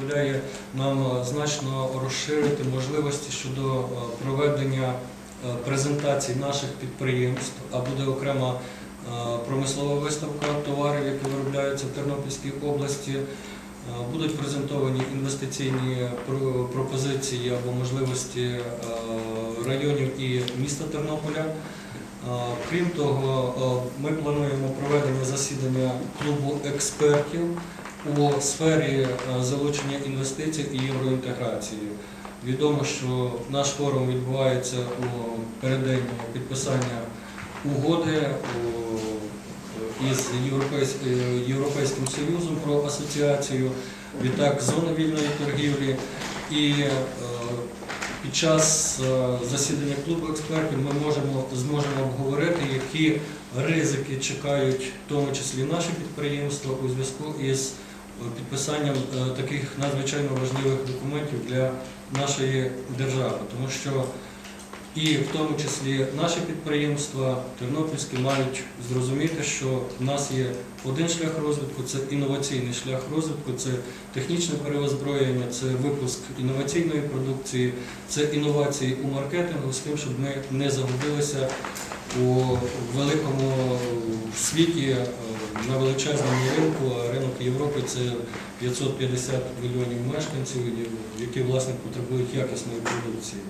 дозволяє нам е, значно розширити можливості щодо е, проведення е, презентацій наших підприємств, а буде окрема промислова виставка товарів, які виробляються в Тернопільській області. Будуть презентовані інвестиційні пропозиції або можливості районів і міста Тернополя. Крім того, ми плануємо проведення засідання клубу експертів у сфері е, залучення інвестицій і євроінтеграції. Відомо, що наш форум відбувається у переддень підписання угоди із е, Європейським Союзом про асоціацію, відтак зони вільної торгівлі. І е, під час е, засідання клубу експертів ми можемо зможемо обговорити, які ризики чекають, в тому числі наші підприємства, у зв'язку із е, підписанням е, таких надзвичайно важливих документів для нашої держави, тому що і в тому числі наші підприємства тернопільські мають зрозуміти, що в нас є один шлях розвитку це інноваційний шлях розвитку, це технічне переозброєння, це випуск інноваційної продукції, це інновації у маркетингу з тим, щоб ми не загубилися у великому світі е, на величезному ринку. А ринок Європи це 550 мільйонів мешканців, які власне потребують якісної продукції.